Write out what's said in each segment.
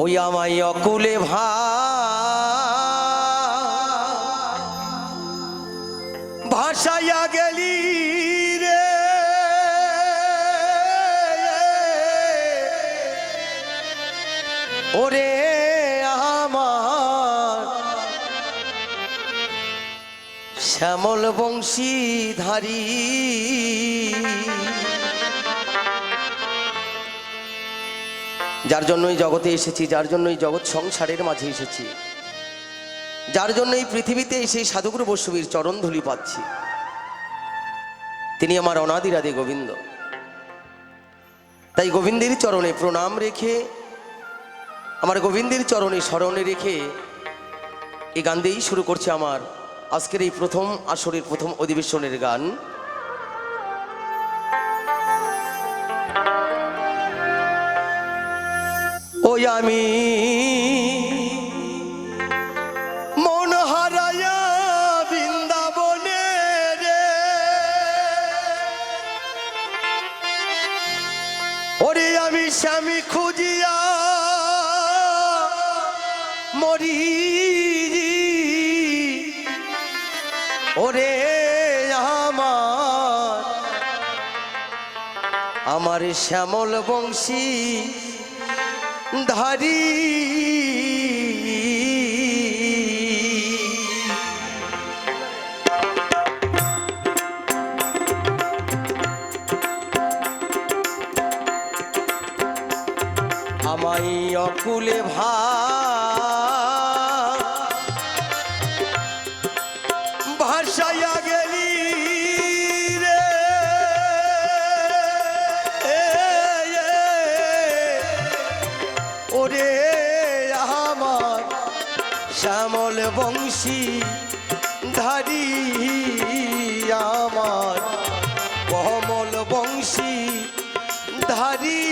ওই আমায় অকুলে ভা ভাসাইয়া গেলি রে। ওরে আমার শ্যামল বংশীধারী। যার জন্যই জগতে এসেছি, যার জন্যই জগৎ সংসারের মাঝে এসেছি। যার জন্য এই পৃথিবীতে এসে সাধুগুরু বৈষ্ণবীর চরণ ধুলি পাচ্ছি। তিনি আমার অনাদিরাদে গোবিন্দ। তাই গোবিন্দের চরণে প্রণাম রেখে, আমার গোবিন্দের চরণে স্মরণে রেখে এই গান দিয়েই শুরু করছে আমার আজকের এই প্রথম আসরের প্রথম অধিবেশনের গান। ওই আমি মন হারায়া বৃন্দাবনে রে। ওরে আমি স্বামী খুঁজিয়া মরি ওরে আমার আমার শ্যামল বংশী ধারি আমায় অকুলে ভা শ্যামল বংশী ধারি আমার। কমল বংশী ধারি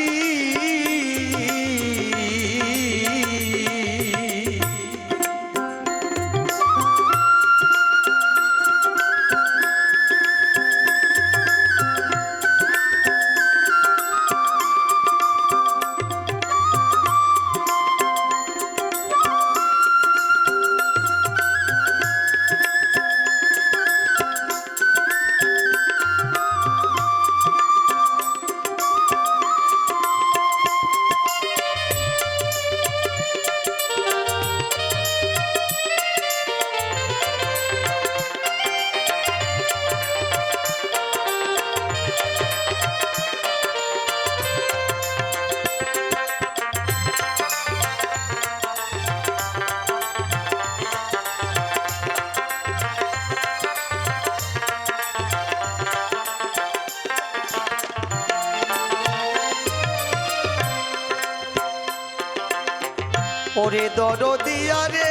ওরে দরদিয়া রে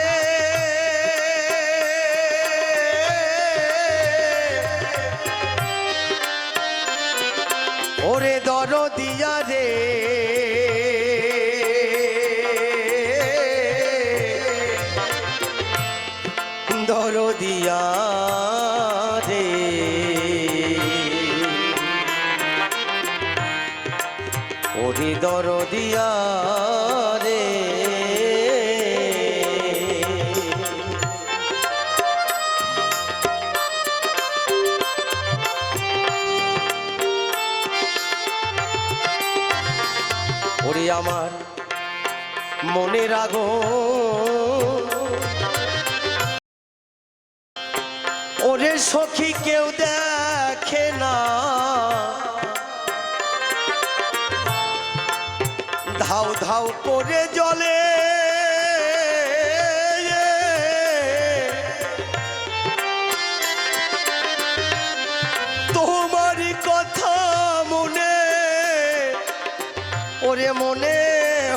ওরে দরদিয়া রে দরদিয়া রে ওরে দরদিয়া রে আমার মনে রাগ ওরে সখী কেউ দেখে না। ধাও ধাও করে জলে ওরে মনে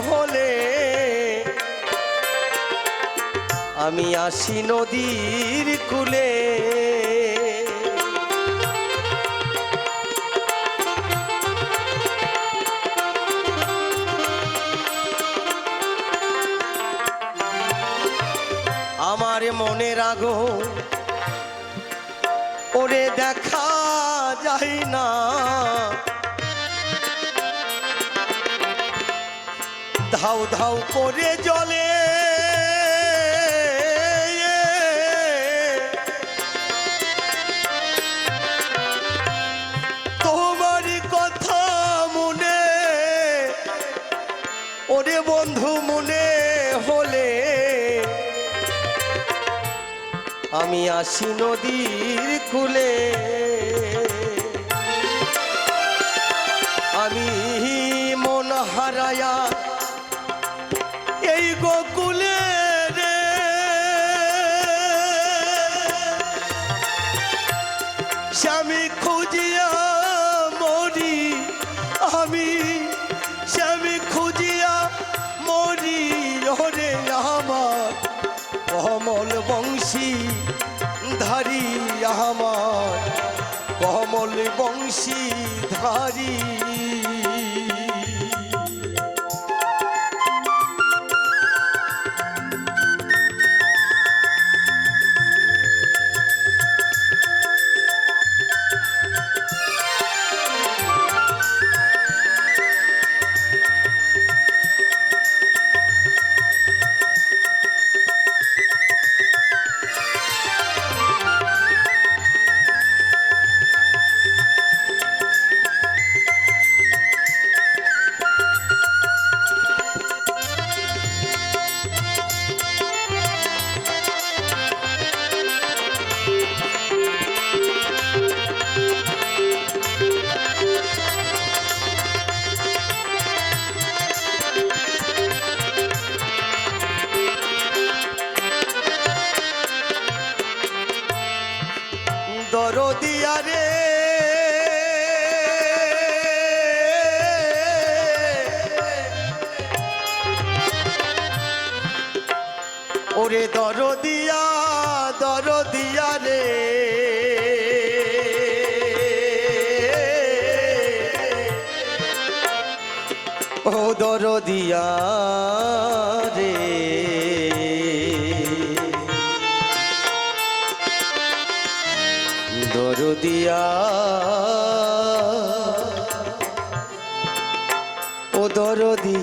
হলে আমি আসি নদীর কুলে। আমার মনের আগুন ওরে দেখা যায় না। ধাউ ধাউ করে জলে। তোমারই কথা মনে, ওরে বন্ধু মনে হলে। আমি আসি নদীর কুলে। আমি মন হারায়া কমল বংশী ধারি আমার। কমল বংশী ধারি দরদিয়া রে। ওরে দরদিয়া দরদিয়া রে। ও দরদিয়া রে।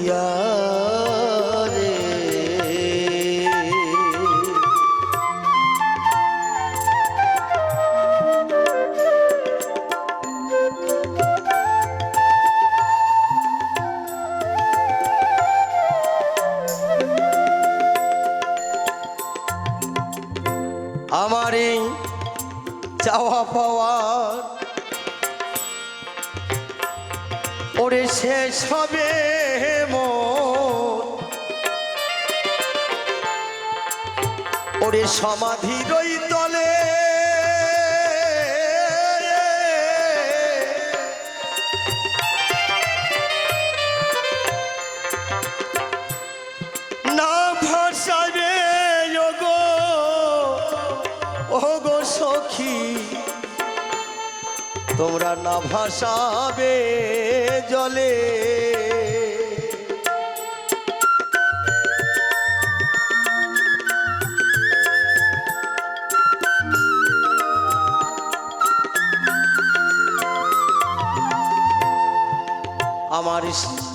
দরদিয়া রে আমার এই চাওয়া পাওয়ার ওরে শেষ হবে। ওরে সমাধির ওই তলে। না ভাষাবে গো ও গো সখী তোমরা না ভাসাবে জলে।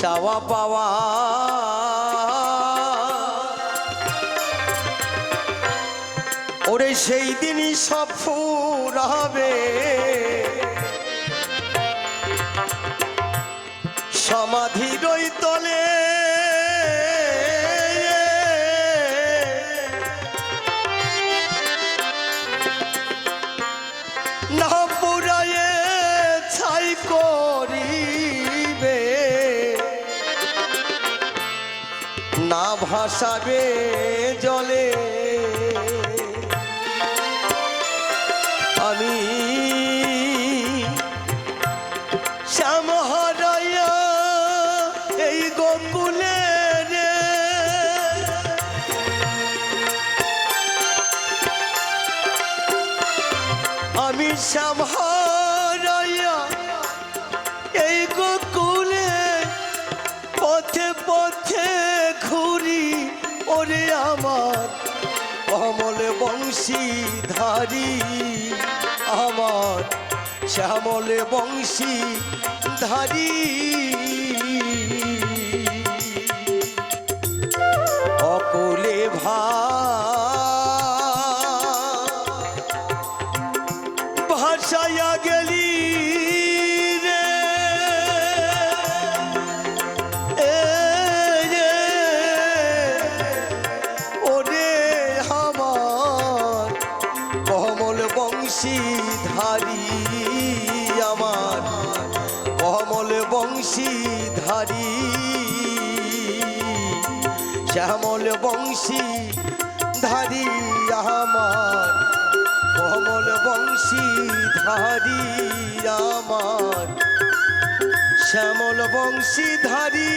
চাওয়া পাওয়া। ওরে সেই দিনই সব হবে ভাসাবে জলে। আমি শ্যাম এই আমি শ্যাম বংশীধারী আমার শ্যামল বংশীধারী অকুলে ভা বংশীধারী শ্যামল বংশী ধারি আমার কমল বংশী ধারি আমার। শ্যামল বংশীধারী